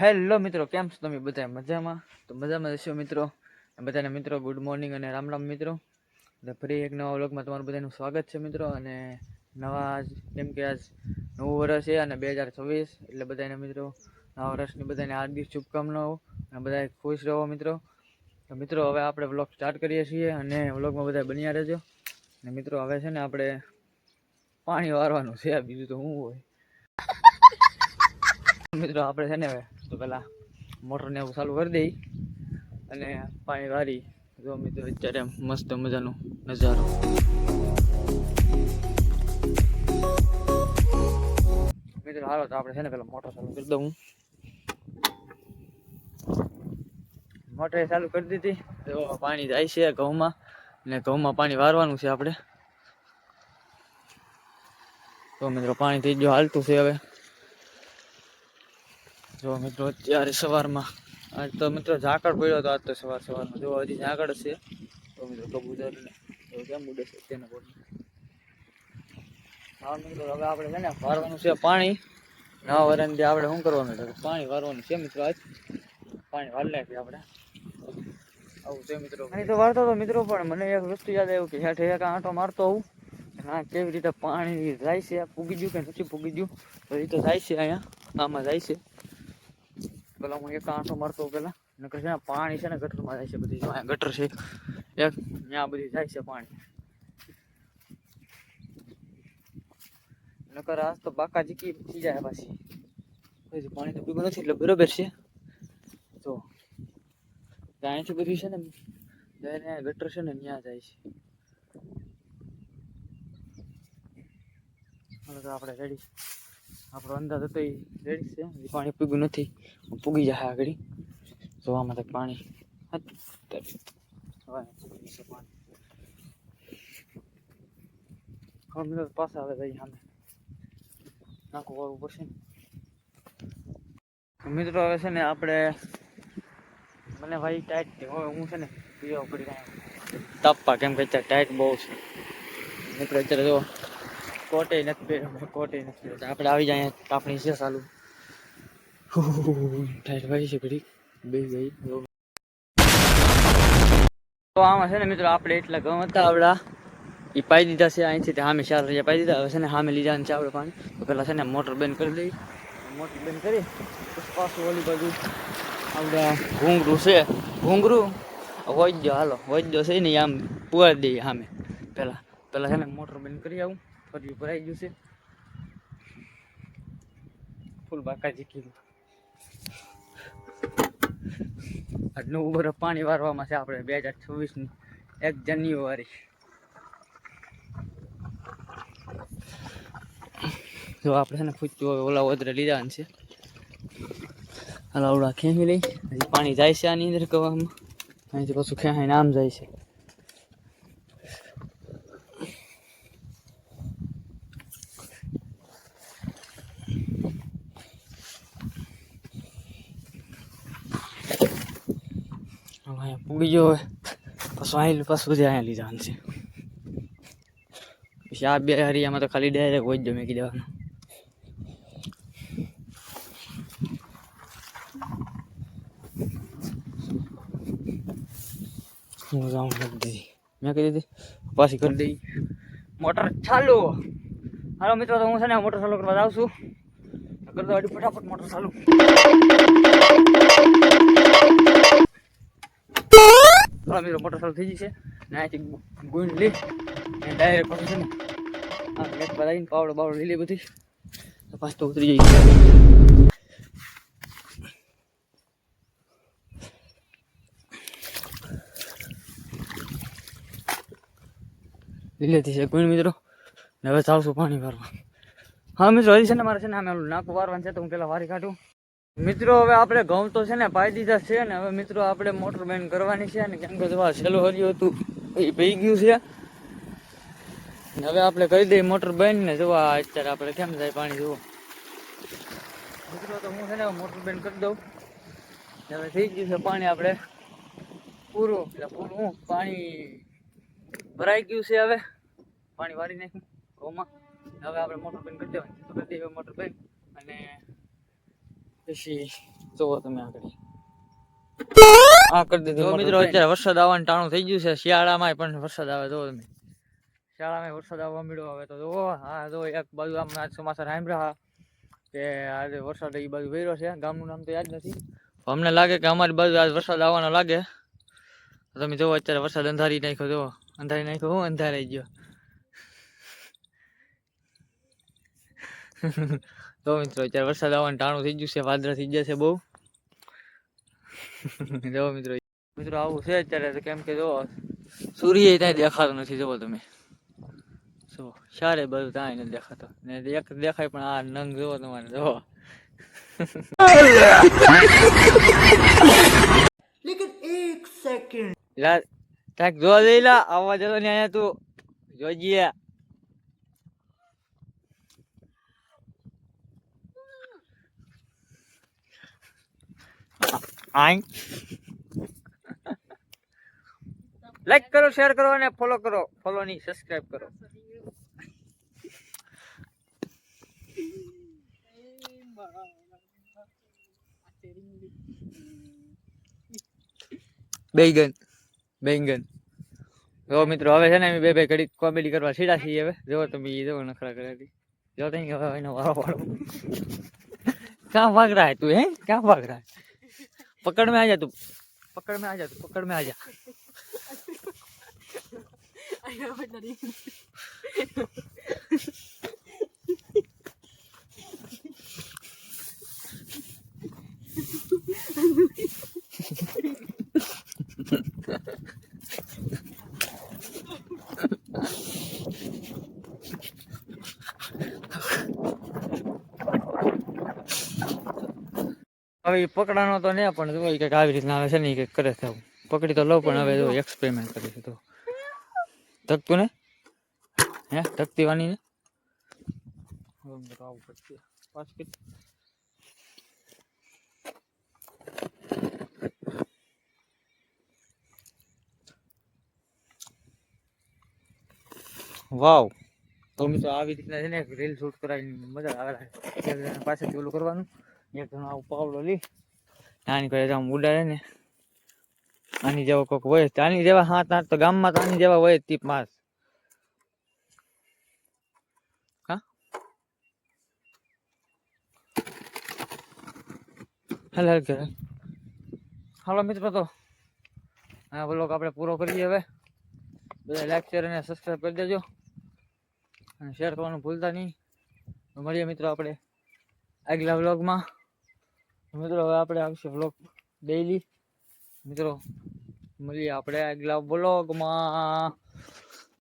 Hello મિત્રો, કેમ છો તમે બધા? મજામાં? તો મજામાં હશો મિત્રો? બધાને મિત્રો ગુડ મોર્નિંગ અને રામ રામ મિત્રો. ફરી એક નવા વ્લોગમાં તમારું બધાનું સ્વાગત છે મિત્રો. અને નવા આજ, કેમ કે આજ નવું વર્ષ છે અને બે હજાર છવ્વીસ, એટલે બધાને મિત્રો, નવા વર્ષની બધાને હાર્દિક શુભકામનાઓ. અને બધા ખુશ રહો મિત્રો. તો મિત્રો, હવે આપણે વ્લોગ સ્ટાર્ટ કરીએ છીએ અને વ્લોગમાં બધા બન્યા રહેજો. અને મિત્રો, હવે છે ને આપણે પાણી વારવાનું છે બીજું તો શું હોય. મિત્રો, આપણે છે ને હવે તો પેલા મોટરને એવું ચાલુ કરી દઈ અને પાણી વારી. જો મિત્રો, અત્યારે મસ્ત મજાનો નજારો. મિત્રો, હાલો, તો આપણે છે ને પેલા મોટર ચાલુ કરી દઉં. મોટર ચાલુ કરી દીધી. તો પાણી જાય છે ઘઉંમાં. ને ઘઉંમાં પાણી વારવાનું છે આપણે. તો મિત્રો, પાણી થઈ ગયું, હાલતું છે હવે. જો મિત્રો, અત્યારે સવારમાં, આજ તો મિત્રો ઝાકળ પડ્યો હતો, આજ તો સવાર સવારમાં. જો હજી ઝાકળ છે તો મિત્રો કબૂતરને તો કેમ ઉડે છે તેને બોલ. હા મિત્રો, હવે આપણે છે ને વારવાનું છે પાણી. નવા વરણથી આપણે શું કરવાનું છે? પાણી વારવાનું છે મિત્રો આજ. પાણી વાર નાખીએ આપણે. આવું છે મિત્રો. પાણી તો વારતો હતો મિત્રો, પણ મને એક વસ્તુ યાદ આવ્યું કે હેઠે એક આંટો મારતો આવું હા કેવી રીતે પાણી જાય છે પૂગી ગયું કે નથી પૂગી ગયું? તો એ તો જાય છે અહીંયા, આમાં જાય છે. પેલા હું એક આંટો મારતો પેલા. નકર છે પાણી છે ને ગટરમાં જાય છે બધી અહીંયા ગટર છે, એક, ત્યાં બધી જાય છે પાણી. નકર આજ તો બાકા જીકી થઈ જાય પાછી. હજી પાણી તો પીવું નથી એટલે બરોબર છે. તો અહીંથી બધું છે ને જઈને ગટર છે ને, ત્યાં જાય છે. આપણે રેડી આપણો અંદાજ હતો એ રેડી છે. પાણી પૂગ્યું નથી. પૂગી જાય આગળ. જોવામાં માટે પાણી પાણી. પાછા આવે જઈએ સામે. નાખું વાળવું પડશે ને. મિત્રો હવે છે ને આપણે મને ભાઈ ટાઈટ હવે હું છે ને પીવા પડી કાંઈ તાપવા કેમ કે અત્યારે ટાઈટ બહુ છે. મિત્રો અત્યારે જો કોટે નથી પહેર્યો કોટે નથી પહેર્યો. આપણે આવી જાય તાપણી છે સાલું ટાઈટ ભાઈ છે ઘડી બે ગઈ. તો આમાં છે ને મિત્રો આપણે એટલા ગમ હતા આપણા. એ પાઈ દીધા છે અહીંથી તે સામે ચાર રજા પાઈ દીધા. હવે છે ને સામે લીધા છે આપણે પાણી. તો પહેલાં છે ને મોટર બંધ કરી દઈ. મોટર બંધ કરી પાછું ઓલી બાજુ આપણે ઘૂંઘરું છે. ઘૂંઘરું? વૈદ્ય હાલો વૈદ્ય છે ને આમ પુવાડી દઈએ સામે પહેલાં પહેલાં છે ને મોટર બંધ કરી આવું. ફરી ભરાઈ ગયું છે. ફૂલ બાકાજી કીધું. આજનું ઉભર પાણી વારવામાં છે આપણે બે હજાર છવ્વીસની એક જાન્યુઆરી. જો આપણે છે ને ફૂચ્યું હવે ઓલા ઓદરે લીધા છે. હાલ, આવડા ખેંચી લઈ. પાણી જાય છે આની અંદર કવામાં. અહીંથી પાછું ખેંચાઈને આમ જાય છે. હવે અહીંયા પૂગી ગયો હવે પાછું અહીં પાછું જ અહીંયા લીધા છે પછી આ બે હરિયામાં તો ખાલી ડાયરેક્ટ હોય જ મેકી દેવાનું હું જાઉં કરી દીધી મેં કહી દીધી પાછી કરી દઈ મોટર ચાલુ હાલો મિત્રો તો હું છે ને મોટર ચાલુ કરવા જાઉં છું કરી દો હજી ફટાફટ મોટર ચાલુ હાલો મિત્રો મોટર ચાલુ થઈ છે ને અહીંથી ગુણ લઈ અને ડાયરેક્ટ પછી છે ને આ ગેટ પર આવીને પાવડો બાવડો લઈ લે બધી તો પાછું તો ઉતરી જઈ લીલેથી છે ગુણ મિત્રો. ને હવે ચાલશું પાણી ભરવા હા મિત્રો હજી છે ને મારે છે ને આમે નાકું વારવાનું છે તો હું પેલા વારી કાઢું. મિત્રો, હવે આપણે ઘઉં તો છે ને પાઈ દીધા છે ને હવે મિત્રો આપણે મોટર બેન કરવાની છે ને કેમ કે જવા છેલ્લું હર્યું હતું, એ પી ગયું છે. હવે આપણે કહી દઈએ મોટર બેન ને જોવા અત્યારે આપણે કેમ જાય પાણી જુઓ. મિત્રો, તો હું છે ને મોટર બેન કરી દઉં. હવે થઈ ગયું છે પાણી આપણે પૂરું. એટલે પૂરું પાણી ભરાઈ ગયું છે હવે. પાણી વારી નાખ્યું ઘઉંમાં. હવે આપણે મોટર બેન કરી દેવાની. તો કરી દઈએ મોટર બેન. અને પછી જોવો તમે આગળ. આ કરી દીધું મિત્રો અત્યારે વરસાદ આવવાનું ટાણું થઈ ગયું છે. શિયાળામાં પણ વરસાદ આવે જો તમે. શિયાળામાં વરસાદ આવવા મળ્યો હવે તો જોવો હા જો એક બાજુ આમ આજ ચોમાસા સાંભળ્યા કે આજે વરસાદ એ બાજુ વેર્યો છે. ગામનું નામ તો યાદ નથી. અમને લાગે કે અમારી બાજુ આજ વરસાદ આવવાનો લાગે. તમે જોવો અત્યારે વરસાદ અંધારી નાખ્યો જોવો. અંધારી નાખ્યો હું અંધારાઈ ગયો. તો મિત્રો અત્યારે વરસાદ આવવાનું ટાણું થઈ ગયું છે વાદળા થઈ ગયા છે બહુ. જો મિત્રો મિત્રો આવું છે અત્યારે તો કેમ કે જો સૂર્ય ત્યાં દેખાતો નથી જુઓ તમે. જો સારે બધું ત્યાં નથી દેખાતો. ને એક દેખાય પણ આ નંગ જોવો તમારે જોવો લા તાક જોવા જઈ લા આવવા જતો ને અહીંયા તું જોજીએ. આઈ. લાઈક કરો શેર કરો અને ફોલો કરો. ફોલો નહીં સબસ્ક્રાઇબ કરો. બેંગન બેંગન. જો મિત્રો હવે છે ને બે બે ઘડી કોમેડી કરવા સીડા છીએ હવે. જો તમે એ જો નખરા કર્યા હતી જો તઈ હવે એનો વારો વાળો. ક્યાં ભાગ રહા તું હે? ક્યાં ભાગ રહા पकड़ में आ जा तू पकड़ में आ जा तू पकड़ में आ जा હવે પકડાનો તો નહીં પણ જો કંઈક આવી રીતના આવે છે ને એ કંઈક કરે છે. પકડી તો લઉં પણ હવે જો એક્સપેરિમેન્ટ કરી છે તો. ધકતું ને? હે? ધકતી વાની ને? આવું પડશે. પાછું વાવ. તો મિત્રો આવી રીતના છે ને રીલ શૂટ કરાવીને મજા આવે. પાછળથી ઓલું કરવાનું. એક જણો પાવડો લઈ. નાની કરે આમ ઉડાડે ને. આની જેવો કોક હોય આની જેવા હાથ હાથ તો ગામમાં તો આની જેવા હોય તીપ માસ હા? હાલ કરે હાલો મિત્રો તો. આ બ્લોગ આપણે પૂરો કરીએ હવે. બધા લાઈક શેર અને સબસ્ક્રાઈબ કરી દેજો. અને શેર કરવાનું ભૂલતા નહીં. મળીએ મિત્રો આપણે આગલા વ્લોગમાં મિત્રો હવે આપણે આવશે વ્લોગ ડેઈલી મિત્રો મળીએ આપણે આગલા વ્લોગમાં